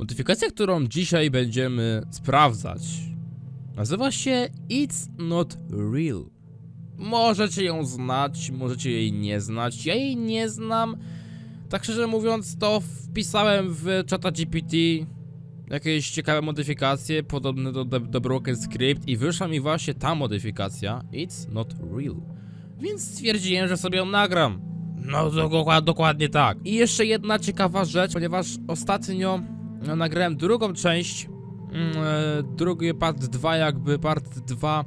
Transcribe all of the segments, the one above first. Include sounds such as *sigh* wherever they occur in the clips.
Modyfikacja, którą dzisiaj będziemy sprawdzać, nazywa się It's Not Real. Możecie ją znać, możecie jej nie znać. Ja jej nie znam. Tak szczerze mówiąc, to wpisałem w czata GPT jakieś ciekawe modyfikacje podobne do, do, do Broken Script i wyszła mi właśnie ta modyfikacja It's Not Real. Więc stwierdziłem, że sobie ją nagram. No dokład, dokładnie tak. I jeszcze jedna ciekawa rzecz, ponieważ ostatnio no, nagrałem drugą część, e, drugi part 2 jakby, part 2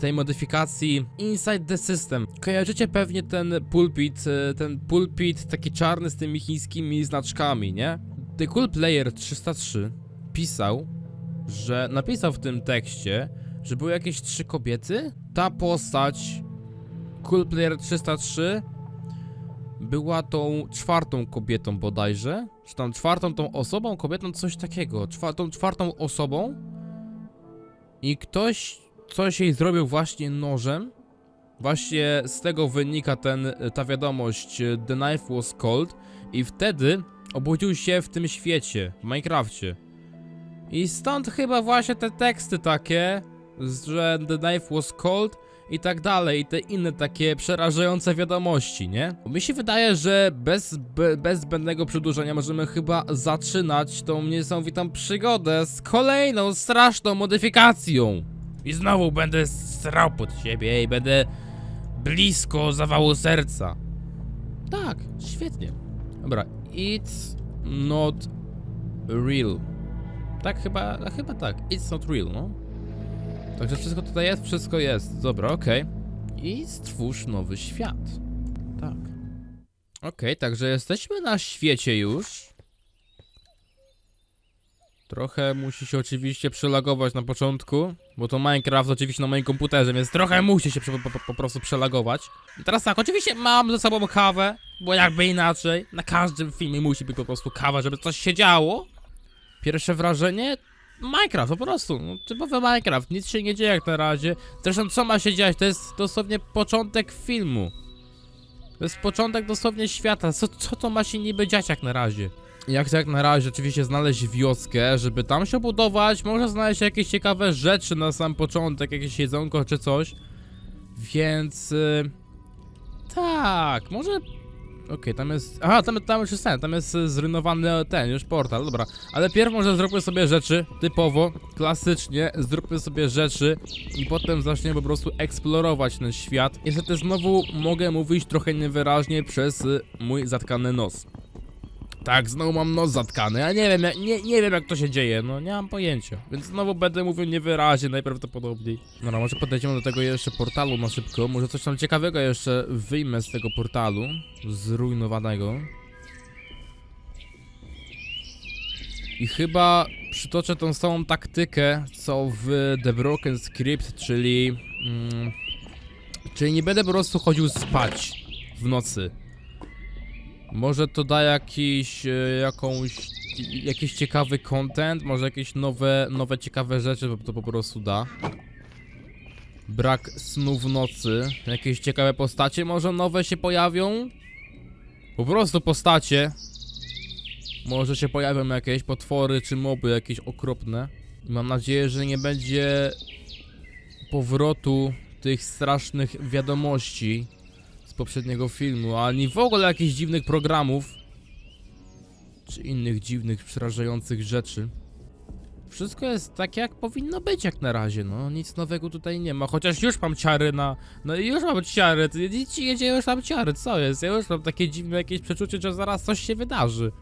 tej modyfikacji Inside the System. Kojarzycie pewnie ten pulpit, e, ten pulpit taki czarny z tymi chińskimi znaczkami, nie? The Cool Player 303 pisał, że napisał w tym tekście, że były jakieś trzy kobiety. Ta postać Cool Player 303 była tą czwartą kobietą bodajże, czy tam czwartą tą osobą, kobietą, coś takiego, czwartą, czwartą osobą i ktoś coś jej zrobił właśnie nożem. Właśnie z tego wynika ten, ta wiadomość The knife was cold i wtedy obudził się w tym świecie, w Minecrafcie. I stąd chyba właśnie te teksty takie, że The knife was cold i tak dalej, i te inne takie przerażające wiadomości, nie? Mi się wydaje, że bez, be, bez zbędnego przedłużenia możemy chyba zaczynać tą niesamowitą przygodę z kolejną straszną modyfikacją. I znowu będę strał pod siebie i będę blisko zawału serca. Tak, świetnie. Dobra, it's not real. Tak, chyba, chyba tak. It's not real, no. Także wszystko tutaj jest, wszystko jest. Dobra, okej. I stwórz nowy świat. Tak. Okej, także jesteśmy na świecie już. Trochę musi się oczywiście przelagować na początku, bo to Minecraft oczywiście na moim komputerze, więc trochę musi się po, po, po prostu przelagować. I teraz tak, oczywiście mam ze sobą kawę, bo jakby inaczej, na każdym filmie musi być po prostu kawa, żeby coś się działo. Pierwsze wrażenie? Minecraft, po prostu, no, typowy Minecraft, nic się nie dzieje jak na razie. Zresztą co ma się dziać, to jest dosłownie początek filmu. To jest początek dosłownie świata, co, co to ma się niby dziać jak na razie? Ja chcę jak na razie oczywiście znaleźć wioskę, żeby tam się budować, może znaleźć jakieś ciekawe rzeczy na sam początek, jakieś jedzonko czy coś. Więc... Y tak, może Okej, tam jest. Aha, tam, tam już jest ten, tam jest y, zrujnowany ten już portal, dobra. Ale pierw może zróbmy sobie rzeczy typowo, klasycznie, zróbmy sobie rzeczy i potem zaczniemy po prostu eksplorować ten świat. Niestety znowu mogę mówić trochę niewyraźnie przez y, mój zatkany nos. Tak, znowu mam nos zatkany, ja nie wiem, ja, nie, nie wiem jak to się dzieje, no nie mam pojęcia. Więc znowu będę mówił niewyraźnie najprawdopodobniej. No, może podejdziemy do tego jeszcze portalu na szybko, może coś tam ciekawego jeszcze wyjmę z tego portalu, zrujnowanego. I chyba przytoczę tą samą taktykę, co w The Broken Script, czyli... Mm, czyli nie będę po prostu chodził spać w nocy. Może to da jakiś, e, jakąś, jakiś ciekawy content, może jakieś nowe, nowe ciekawe rzeczy to po prostu da. Brak snu w nocy, jakieś ciekawe postacie może nowe się pojawią? Po prostu postacie. Może się pojawią jakieś potwory czy moby jakieś okropne. Mam nadzieję, że nie będzie powrotu tych strasznych wiadomości poprzedniego filmu, ani w ogóle jakichś dziwnych programów czy innych dziwnych, przerażających rzeczy. Wszystko jest tak jak powinno być jak na razie, no nic nowego tutaj nie ma, chociaż już mam ciary na... No i już mam ciary, nic ci nie dzieje, już mam ciary, co jest? Ja już mam takie dziwne jakieś przeczucie, że zaraz coś się wydarzy.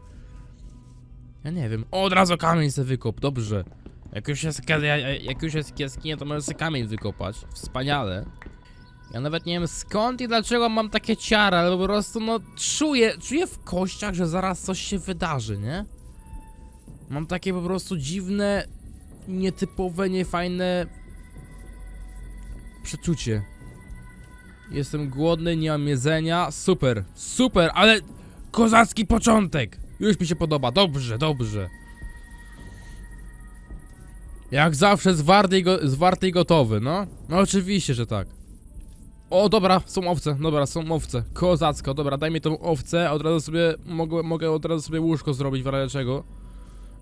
Ja nie wiem, o, od razu kamień sobie wykop, dobrze. Jak już jest, jak już jest jaskinia, to możesz sobie kamień wykopać, wspaniale. Ja nawet nie wiem skąd i dlaczego mam takie ciary, ale po prostu no czuję, czuję w kościach, że zaraz coś się wydarzy, nie? Mam takie po prostu dziwne, nietypowe, niefajne przeczucie. Jestem głodny, nie mam jedzenia, super, super, ale kozacki początek! Już mi się podoba, dobrze, dobrze. Jak zawsze zwarty i, go, zwarty i gotowy, no? No oczywiście, że tak. O, dobra, są owce, dobra, są owce. Kozacko, dobra, daj mi tą owcę, od razu sobie, mogę, mogę od razu sobie łóżko zrobić w razie czego.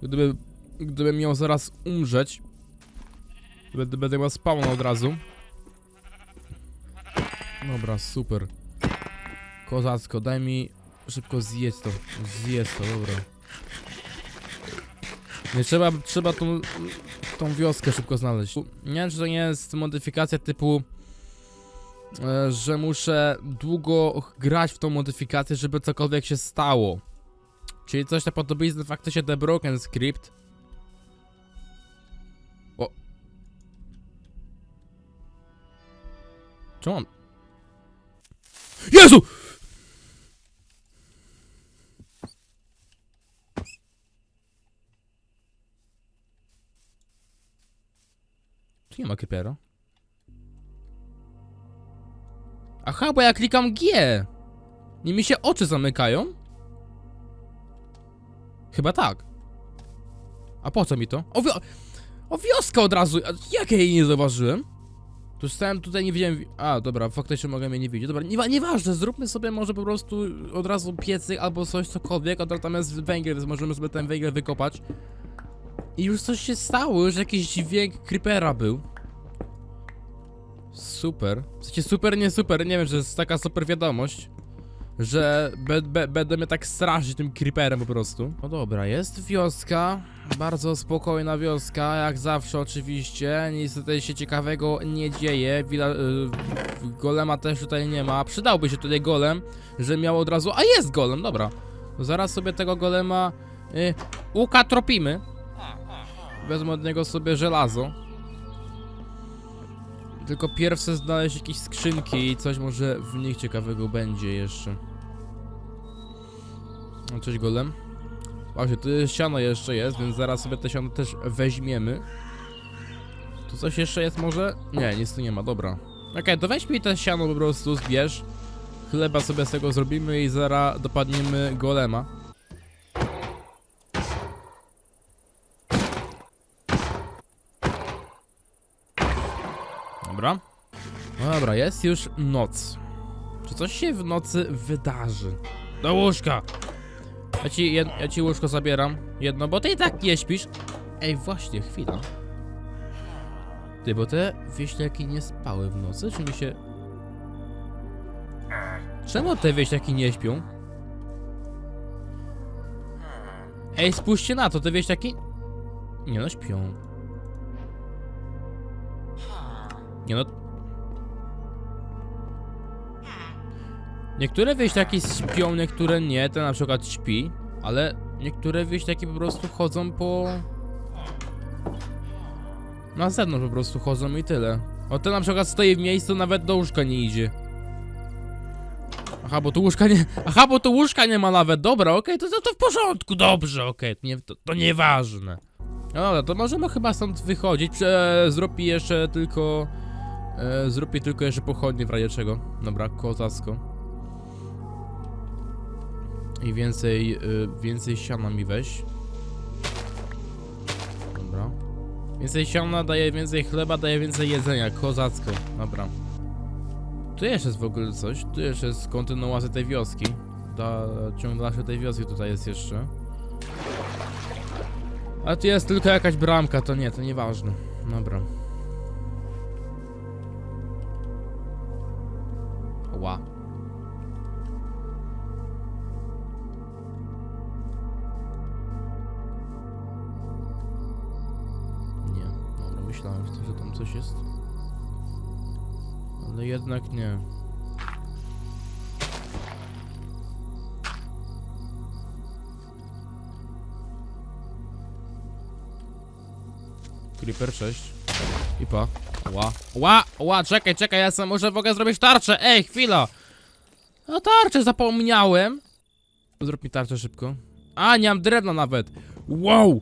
Gdyby gdybym miał zaraz umrzeć, będę, będę chyba spawn od razu. Dobra, super. Kozacko, daj mi szybko zjedz to. Zjedz to, dobra. Nie trzeba, trzeba tą, tą wioskę szybko znaleźć. Nie wiem, czy to nie jest modyfikacja typu, że muszę długo grać w tą modyfikację, żeby cokolwiek się stało. Czyli coś na podobieństwo faktycznie The Broken Script. O. Czemu mam... Jezu! Tu nie ma creepera. Aha, bo ja klikam G. Nie mi się oczy zamykają? Chyba tak. A po co mi to? O, wio o wioska od razu! Jak ja jej nie zauważyłem? Tu stałem tutaj, nie widziałem... wi- A, dobra, faktycznie mogę mnie nie widzieć. Dobra, nie, nieważne, zróbmy sobie może po prostu od razu piecyk albo coś, cokolwiek, a tam jest węgiel, więc możemy sobie ten węgiel wykopać. I już coś się stało, już jakiś dźwięk creepera był. Super. W sensie super, nie super, nie wiem, że jest taka super wiadomość. Że be, be, będę mnie tak straszyć tym creeperem po prostu. No dobra, jest wioska. Bardzo spokojna wioska, jak zawsze oczywiście. Nic tutaj się ciekawego nie dzieje. Wila, y, golema też tutaj nie ma. Przydałby się tutaj golem, że miał od razu... A jest golem, dobra. Zaraz sobie tego golema y, ukatropimy. Wezmę od niego sobie żelazo. Tylko pierw chcę znaleźć jakieś skrzynki i coś może w nich ciekawego będzie jeszcze. No, Cześć golem. Właśnie, tu siano jeszcze jest, więc zaraz sobie te siano też weźmiemy. Tu coś jeszcze jest może? Nie, nic tu nie ma, dobra. Okej, to weź mi te siano po prostu, zbierz. Chleba sobie z tego zrobimy i zaraz dopadniemy golema. Dobra. Dobra, jest już noc. Czy coś się w nocy wydarzy? Do łóżka! Ja ci, jed, ja ci łóżko zabieram. Jedno, bo ty i tak nie śpisz. Ej, właśnie, chwila. Ty, bo te wieśniaki nie spały w nocy, czy mi się... Czemu te wieśniaki nie śpią? Ej, spójrzcie na to, te wieśniaki... Nie no, śpią. Nie no... Niektóre wieśniaki śpią, niektóre nie, ten na przykład śpi, ale niektóre wieśniaki po prostu chodzą po... Na zewnątrz po prostu chodzą i tyle. O ten na przykład stoi w miejscu, nawet do łóżka nie idzie. Aha, bo tu łóżka nie... Aha, bo tu łóżka nie ma nawet, dobra, okej, to, to, to w porządku, dobrze, okej, nie, to, to nieważne. No dobra, to możemy chyba stąd wychodzić, Prze jeszcze tylko... E, tylko jeszcze pochodnie w razie czego. Dobra, kozacko. I więcej, y, więcej siana mi weź. Dobra. Więcej siana daje więcej chleba, daje więcej jedzenia. Kozacko. Dobra. Tu jeszcze jest w ogóle coś. Tu jeszcze jest kontynuacja tej wioski. Da, ciąg dalszy tej wioski tutaj jest jeszcze. A tu jest tylko jakaś bramka, to nie, to nieważne. Dobra. Ła. Nie, dobra, myślałem, że tam coś jest. Ale jednak nie. Creeper 6. I pa. Ła. Ła, ła, czekaj, czekaj, ja sam w ogóle zrobić tarczę. Ej, chwila. No tarczę zapomniałem. Zrób mi tarczę szybko. A, nie mam drewna nawet. Wow.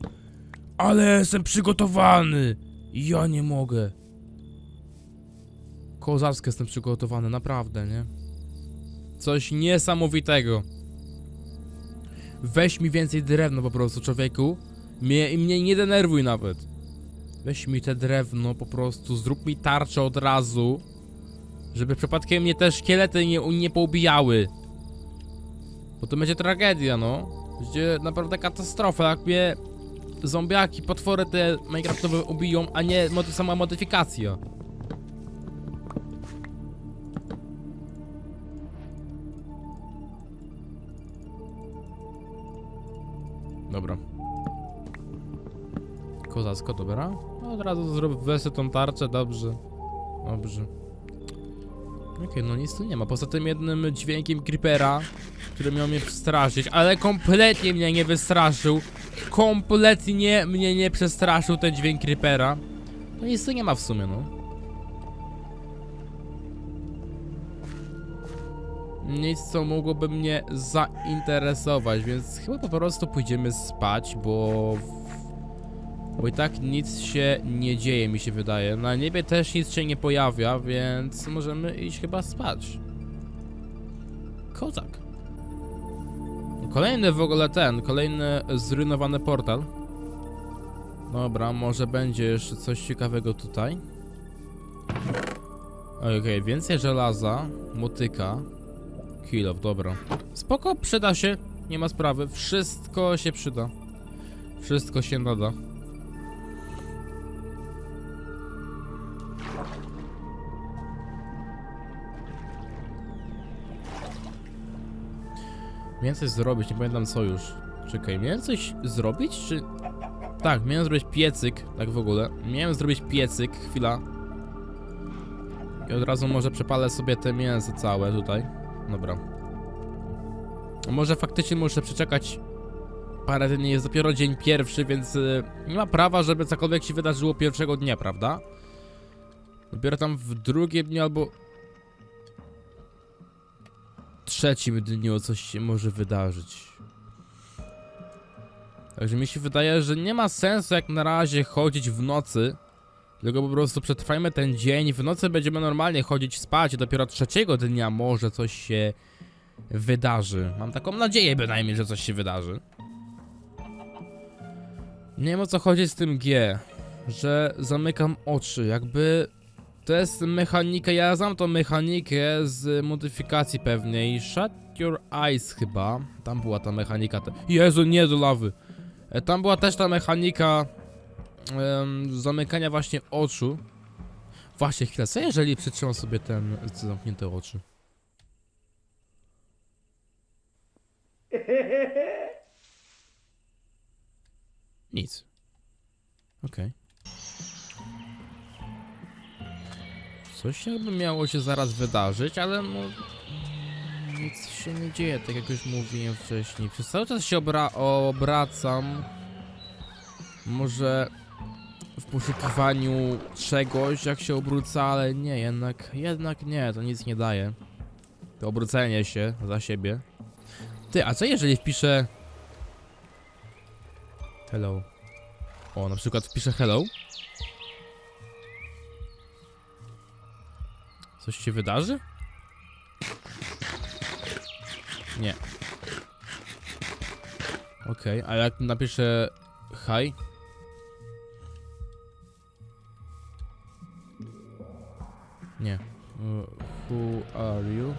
Ale jestem przygotowany. Ja nie mogę. Kozacko jestem przygotowany, naprawdę, nie? Coś niesamowitego. Weź mi więcej drewna po prostu, człowieku. Mnie, mnie nie denerwuj nawet. Weź mi te drewno po prostu, zrób mi tarczę od razu. Żeby przypadkiem mnie te szkielety nie, nie poubijały. Bo to będzie tragedia, no. Będzie naprawdę katastrofa, jak mnie zombiaki, potwory te Minecraftowe ubiją, a nie sama modyfikacja. Kozacko, dobra. No, od razu zrób wesy tą tarczę, dobrze. Dobrze. Okej, no nic tu nie ma. Poza tym jednym dźwiękiem creepera, który miał mnie przestraszyć, ale kompletnie mnie nie wystraszył. Kompletnie mnie nie przestraszył ten dźwięk creepera. No nic tu nie ma w sumie, no. Nic, co mogłoby mnie zainteresować, więc chyba po prostu pójdziemy spać, bo... Bo i tak nic się nie dzieje, mi się wydaje. Na niebie też nic się nie pojawia, więc możemy iść chyba spać. Kozak. Kolejny w ogóle ten, kolejny zrujnowany portal. Dobra, może będzie jeszcze coś ciekawego tutaj. Okej, więcej żelaza, motyka, kill dobra. Spoko, przyda się, nie ma sprawy, wszystko się przyda. Wszystko się nada. Miałem coś zrobić, nie pamiętam co już. Czekaj, miałem coś zrobić, czy... Tak, miałem zrobić piecyk, tak w ogóle. Miałem zrobić piecyk, chwila. I od razu może przepalę sobie te mięso całe tutaj. Dobra. Może faktycznie muszę przeczekać parę dni, jest dopiero dzień pierwszy, więc y, nie ma prawa, żeby cokolwiek się wydarzyło pierwszego dnia, prawda? Dopiero tam w drugim dniu albo trzecim dniu coś się może wydarzyć. Także mi się wydaje, że nie ma sensu jak na razie chodzić w nocy. Tylko po prostu przetrwajmy ten dzień. W nocy będziemy normalnie chodzić spać. Dopiero trzeciego dnia może coś się wydarzy. Mam taką nadzieję bynajmniej, że coś się wydarzy. Nie wiem o co chodzi z tym G. Że zamykam oczy. Jakby to jest mechanika, ja znam tą mechanikę z modyfikacji pewnej. Shut your eyes chyba. Tam była ta mechanika. Te... Jezu, nie do lawy. E, Tam była też ta mechanika em, zamykania właśnie oczu. Właśnie chwilę, co jeżeli przytrzymam sobie ten zamknięte oczy? *laughs* Nic. Okej. Coś jakby miało się zaraz wydarzyć, ale no... Nic się nie dzieje, tak jak już mówiłem wcześniej. Przez cały czas się obra obracam. Może w poszukiwaniu czegoś, jak się obrócę, ale nie, jednak, jednak nie, to nic nie daje. To obrócenie się za siebie. Ty, a co jeżeli wpiszę... Hello. O, na przykład wpiszę hello. Coś się wydarzy? Nie. Okej, a jak napiszę hi? Nie. Uh, Who are you?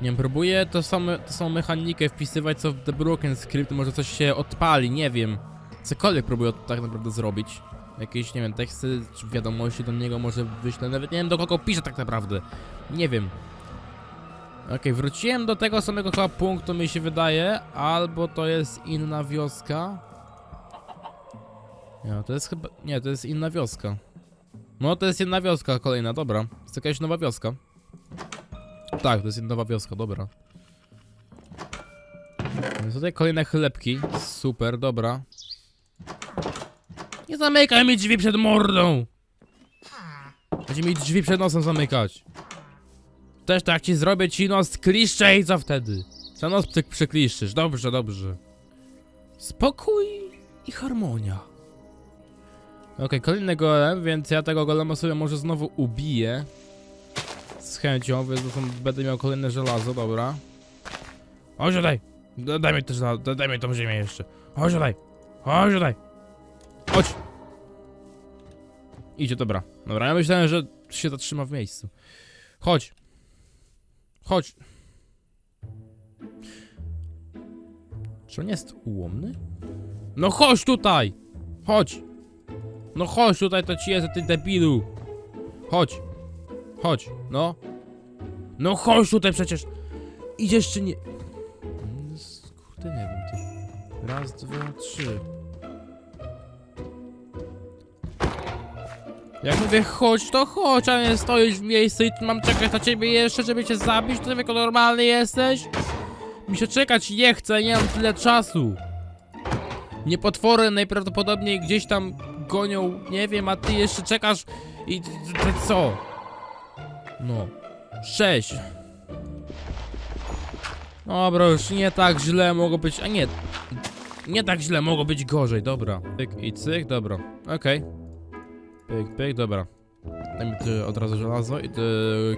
Nie wiem, próbuję to same, tą samą mechanikę wpisywać co w The Broken Script, może coś się odpali, nie wiem. Cokolwiek próbuję tak naprawdę zrobić. Jakieś, nie wiem, teksty czy wiadomości do niego może wyślę, nawet nie wiem do kogo piszę tak naprawdę. Nie wiem. Okej, wróciłem do tego samego chyba punktu mi się wydaje, albo to jest inna wioska. Nie, to jest chyba, nie, to jest inna wioska. No to jest inna wioska kolejna, dobra. Jest jakaś nowa wioska. Tak, to jest nowa wioska, dobra. Tutaj kolejne chlebki, super, dobra. Nie zamykaj mi drzwi przed mordą! Będzie mi drzwi przed nosem zamykać. Też tak ci zrobię ci nos kliszcze i co wtedy? Co nos psyk przykliszczysz, dobrze, dobrze. Spokój i harmonia. Okej, kolejny golem, więc ja tego golema sobie może znowu ubiję. Z chęcią, więc to będę miał kolejne żelazo, dobra. Chodź tutaj! Da- Daj mi też, da- daj mi tą ziemię jeszcze. Chodź tutaj! Chodź tutaj! Chodź! Idzie, dobra. Dobra, ja myślałem, że się zatrzyma w miejscu. Chodź. Chodź. Czy on jest ułomny? No chodź tutaj! Chodź! No chodź tutaj, to ci jest, ty debilu! Chodź! Chodź, no! No chodź tutaj przecież! Idziesz czy nie... S- Kurde, nie wiem, ty. Raz, dwa, trzy. Jak mówię chodź, to chodź, a nie stoisz w miejscu i mam czekać na ciebie jeszcze, żeby cię zabić, to jako normalny jesteś? Mi się czekać nie chce, nie mam tyle czasu. Nie potwory najprawdopodobniej gdzieś tam gonią, nie wiem, a ty jeszcze czekasz i t- t- t- co? No. Sześć. Dobra, już nie tak źle mogło być, a nie. Nie tak źle mogło być gorzej, dobra. Pyk i cyk, dobra. Okej. Pyk, pyk, dobra. Daj mi tu od razu żelazo i ty,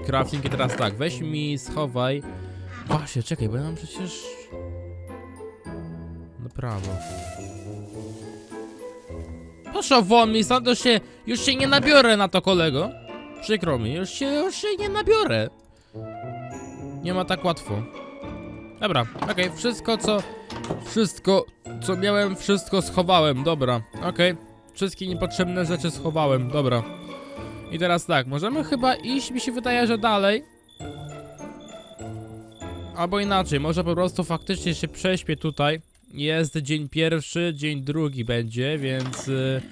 crafting i teraz tak, weź mi, schowaj. Właśnie, czekaj, bo ja mam przecież... Na prawo. Proszę won mi stąd, już się, już się nie nabiorę na to kolego. Przykro mi, już się, już się nie nabiorę. Nie ma tak łatwo. Dobra, okej, wszystko co... Wszystko, co miałem, wszystko schowałem, dobra, okej. Wszystkie niepotrzebne rzeczy schowałem, dobra. I teraz tak, możemy chyba iść, mi się wydaje, że dalej. Albo inaczej, może po prostu faktycznie się prześpię tutaj. Jest dzień pierwszy, dzień drugi będzie, więc y,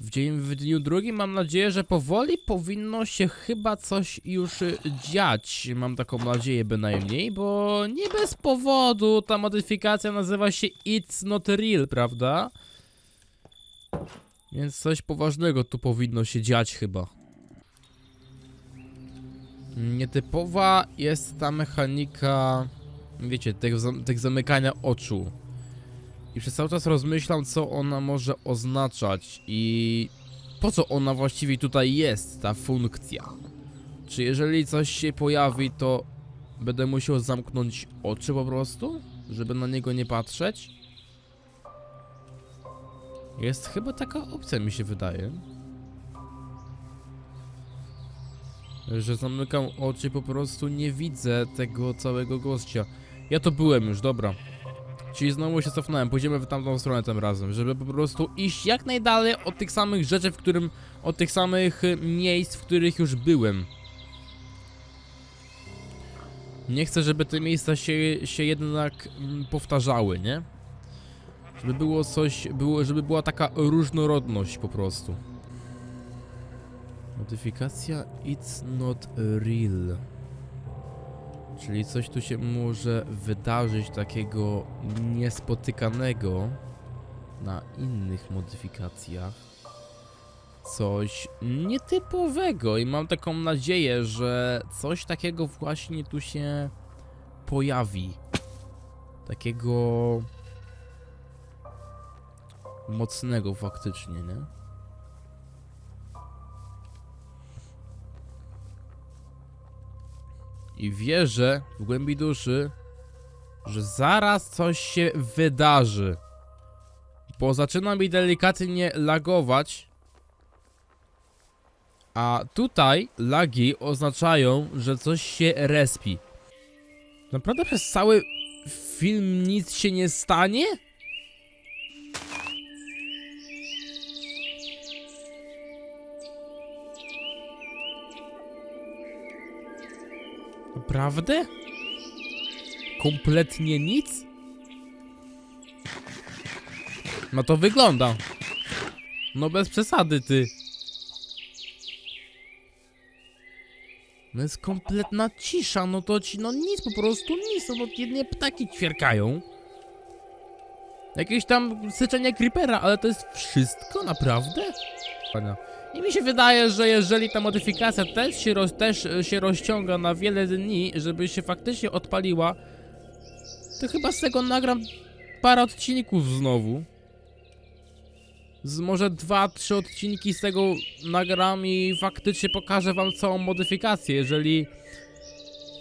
w, dzień, w dniu drugim mam nadzieję, że powoli powinno się chyba coś już y, dziać. Mam taką nadzieję bynajmniej, bo nie bez powodu ta modyfikacja nazywa się It's Not Real, prawda? Więc coś poważnego tu powinno się dziać chyba. Nietypowa jest ta mechanika, wiecie, zam- tego zamykania oczu. I przez cały czas rozmyślam, co ona może oznaczać i po co ona właściwie tutaj jest, ta funkcja. Czy jeżeli coś się pojawi, to będę musiał zamknąć oczy po prostu, żeby na niego nie patrzeć? Jest chyba taka opcja, mi się wydaje. Że zamykam oczy po prostu nie widzę tego całego gościa. Ja to byłem już, dobra. Czyli znowu się cofnąłem, pójdziemy w tamtą stronę tym razem, żeby po prostu iść jak najdalej od tych samych rzeczy, w którym, od tych samych y, miejsc, w których już byłem. Nie chcę, żeby te miejsca się, się jednak mm, powtarzały, nie? Żeby było coś, żeby była taka różnorodność po prostu. Modyfikacja It's Not Real. Czyli coś tu się może wydarzyć takiego niespotykanego na innych modyfikacjach. Coś nietypowego i mam taką nadzieję, że coś takiego właśnie tu się pojawi. Takiego mocnego faktycznie, nie? I wierzę w głębi duszy, że zaraz coś się wydarzy. Bo zaczyna mi delikatnie lagować. A tutaj lagi oznaczają, że coś się respi. Naprawdę przez cały film nic się nie stanie? Naprawdę? Kompletnie nic? No to wygląda. No bez przesady, ty. No jest kompletna cisza, no to ci, no nic, po prostu nic, no jednie ptaki ćwierkają. Jakieś tam syczenie creepera, ale to jest wszystko, naprawdę? Fajna. I mi się wydaje, że jeżeli ta modyfikacja też się, roz, też się rozciąga na wiele dni, żeby się faktycznie odpaliła, to chyba z tego nagram parę odcinków znowu. Z może dwa, trzy odcinki z tego nagram i faktycznie pokażę wam całą modyfikację. Jeżeli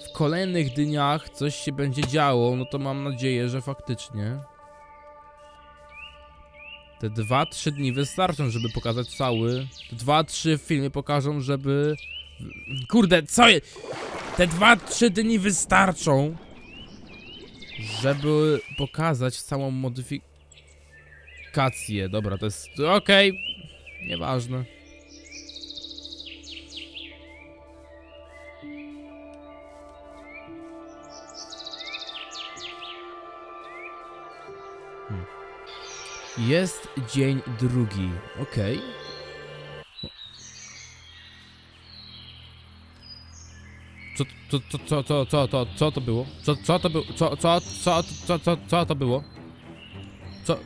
w kolejnych dniach coś się będzie działo, no to mam nadzieję, że faktycznie te 2-3 dni wystarczą, żeby pokazać cały. Te 2-3 filmy pokażą, żeby. Kurde, co je... Te 2-3 dni wystarczą, żeby pokazać całą modyfikację. Dobra, to jest... okej. Nieważne. Jest dzień drugi. Okej. Co, co, co, co, co, co, co, co to było? Co, co to było? Co, co, co, co, co, co to było? Co?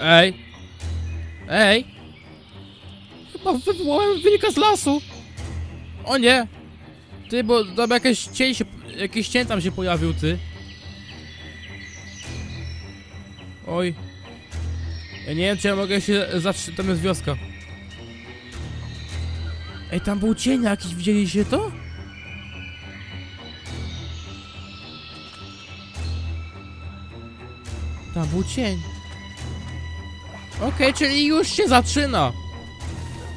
Ej! Ej! Chyba wywołałem wilka z lasu! O nie! Ty, bo tam jakiś cień się, jakiś cień tam się pojawił, ty. Oj. Ja nie wiem, czy ja mogę się zatrzymać, tam jest wioska. Ej, tam był cień jakiś, widzieliście to? Tam był cień. Okej, czyli już się zaczyna.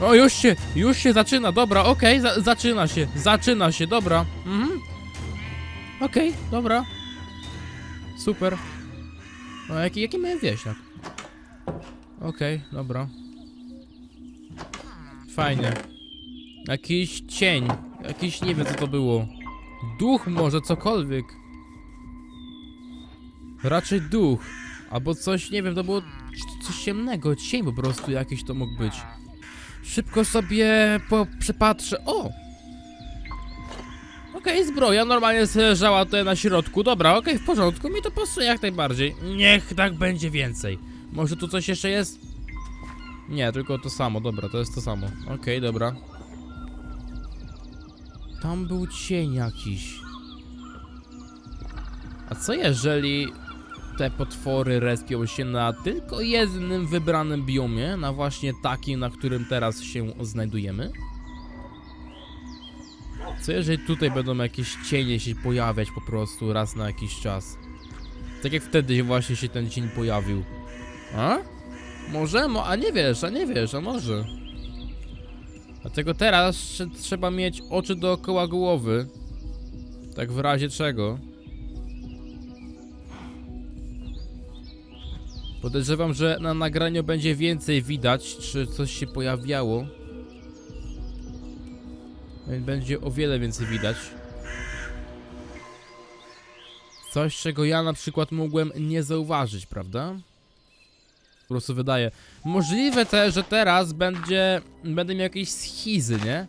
O, już się, już się zaczyna, dobra, okej, za, zaczyna się, zaczyna się, dobra. Mhm. Okej, dobra. Super. No, jaki, jaki miałem wieśniak? Okej, dobra. Fajnie. Jakiś cień. Jakiś, nie wiem co to było. Duch może, cokolwiek. Raczej duch. Albo coś, nie wiem, to było coś ciemnego. Cień po prostu jakiś to mógł być. Szybko sobie po, przypatrzę. O! Okej, zbroja normalnie sobie leżała tutaj na środku. Dobra, okej, w porządku, mi to pasuje jak najbardziej. Niech tak będzie więcej. Może tu coś jeszcze jest? Nie, tylko to samo, dobra, to jest to samo. Okej, dobra. Tam był cień jakiś. A co jeżeli te potwory respią się na tylko jednym wybranym biomie, na właśnie takim, na którym teraz się znajdujemy? Co jeżeli tutaj będą jakieś cienie się pojawiać po prostu raz na jakiś czas? Tak jak wtedy właśnie się ten cień pojawił. A? Może? Mo a nie wiesz, a nie wiesz, a może. Dlatego teraz trze- trzeba mieć oczy dookoła głowy. Tak w razie czego. Podejrzewam, że na nagraniu będzie więcej widać, czy coś się pojawiało. Będzie o wiele więcej widać. Coś, czego ja na przykład mogłem nie zauważyć, prawda? Po prostu wydaje. Możliwe też, że teraz będzie. Będę miał jakieś schizy, nie?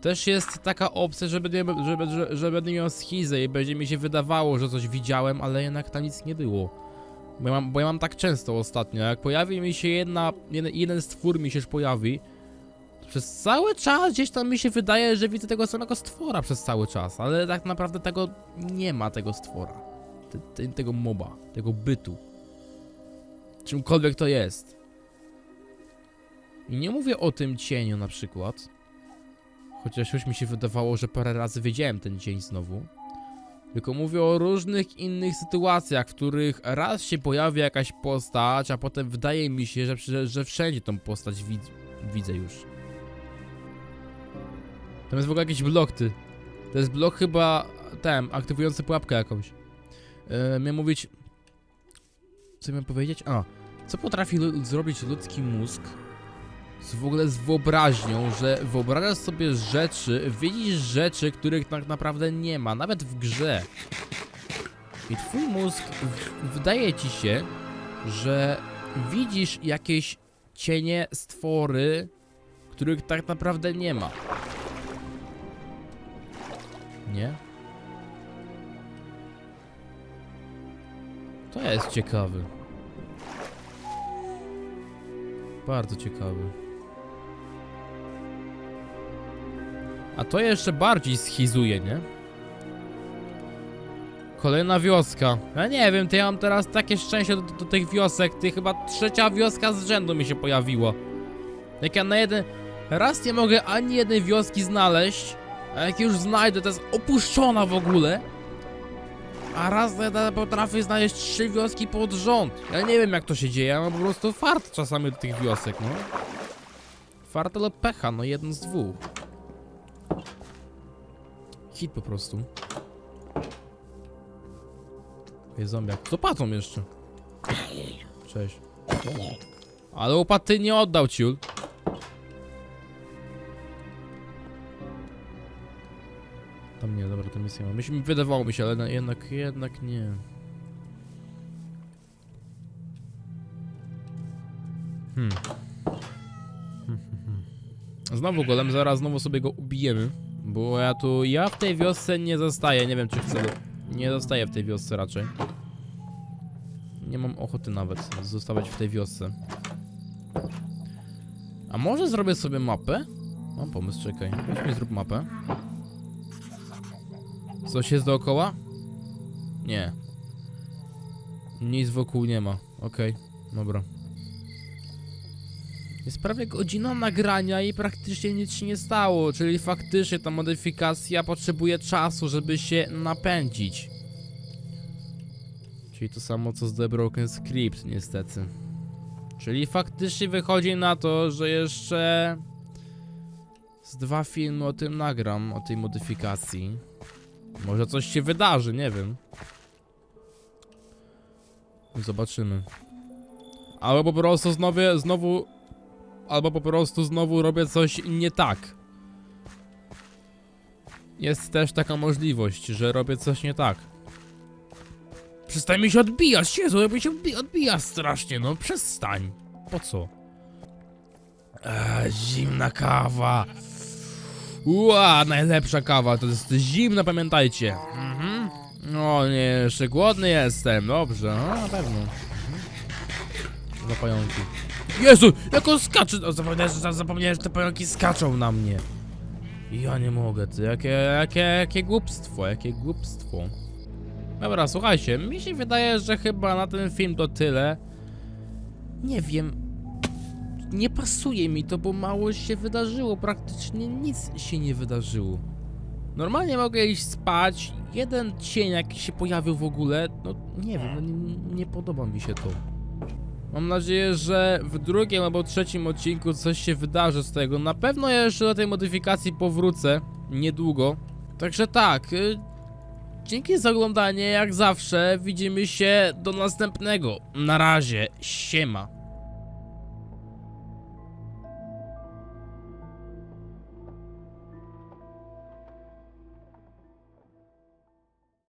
Też jest taka opcja, że będę, że, że, że będę miał schizę i będzie mi się wydawało, że coś widziałem, ale jednak tam nic nie było. Bo ja mam, bo ja mam tak często ostatnio. Jak pojawi mi się jedna. Jeden, jeden stwór mi się już pojawi. Przez cały czas gdzieś tam mi się wydaje, że widzę tego samego stwora przez cały czas, ale tak naprawdę tego nie ma tego stwora. Te, te, tego moba, tego bytu. Czymkolwiek to jest. I nie mówię o tym cieniu na przykład. Chociaż już mi się wydawało, że parę razy widziałem ten cień znowu. Tylko mówię o różnych innych sytuacjach, w których raz się pojawia jakaś postać, a potem wydaje mi się, że, że, wszędzie tą postać widz, widzę już. Tam jest w ogóle jakiś blok, ty. To jest blok chyba ten, aktywujący pułapkę jakąś. Yy, miałem mówić... Co miałem powiedzieć? A, co potrafi zrobić ludzki mózg z w ogóle z wyobraźnią, że wyobrażasz sobie rzeczy, widzisz rzeczy, których tak naprawdę nie ma, nawet w grze. I twój mózg wydaje ci się, że widzisz jakieś cienie, stwory, których tak naprawdę nie ma. Nie? To jest ciekawy. Bardzo ciekawy. A to jeszcze bardziej schizuje, nie? Kolejna wioska. Ja nie wiem, to ja mam teraz takie szczęście do, do tych wiosek. Ty chyba trzecia wioska z rzędu mi się pojawiła. Jak ja na jeden... Raz nie mogę ani jednej wioski znaleźć, a jak już znajdę, to jest opuszczona w ogóle. A raz ja potrafię znaleźć trzy wioski pod rząd. Ja nie wiem jak to się dzieje, ja mam po prostu fart czasami do tych wiosek, no. Fart ale pecha, no jeden z dwóch. Hit po prostu. Jest zombiak. To patrzą jeszcze. cześć. Ale łopaty nie oddał ciul. Tam nie, dobra, tam jest nie ma. Myśmy, wydawało mi się, ale na- jednak, jednak nie. Hmm. *laughs* Znowu golem, zaraz znowu sobie go ubijemy. Bo ja tu, ja w tej wiosce nie zostaję, nie wiem czy chcę. Nie zostaję w tej wiosce raczej. Nie mam ochoty nawet zostawać w tej wiosce. A może zrobię sobie mapę? Mam pomysł, czekaj. Weź mi zrób mapę. Coś jest dookoła? Nie. Nic wokół nie ma. Okej, dobra. Jest prawie godzina nagrania i praktycznie nic się nie stało, czyli faktycznie ta modyfikacja potrzebuje czasu, żeby się napędzić. Czyli to samo co z The Broken Script, niestety. Czyli faktycznie wychodzi na to, że jeszcze z dwa filmy o tym nagram, o tej modyfikacji. Może coś się wydarzy, nie wiem. Zobaczymy. Albo po prostu znowu, znowu albo po prostu znowu robię coś nie tak. Jest też taka możliwość, że robię coś nie tak. Przestań mi się odbijać, Jezu, ja mi się odbi- odbija strasznie, no przestań. Po co? Eee, zimna kawa. Ła, najlepsza kawa, to jest zimna, pamiętajcie. Mhm. No nie, jeszcze głodny jestem, dobrze, no na pewno. Mhm. Za pająki. Jezu, jak on skacze! O, zapomniałem, że, zapomniałem, że te pająki skaczą na mnie. Ja nie mogę, ty, jakie, jakie, jakie głupstwo, jakie głupstwo. Dobra, słuchajcie, mi się wydaje, że chyba na ten film to tyle. Nie wiem. Nie pasuje mi to, bo mało się wydarzyło, praktycznie nic się nie wydarzyło. Normalnie mogę iść spać, jeden cień jaki się pojawił w ogóle, no nie wiem, no nie, nie podoba mi się to. Mam nadzieję, że w drugim albo trzecim odcinku coś się wydarzy z tego. Na pewno ja jeszcze do tej modyfikacji powrócę niedługo. Także tak, y, dzięki za oglądanie, jak zawsze. Widzimy się do następnego. Na razie, siema.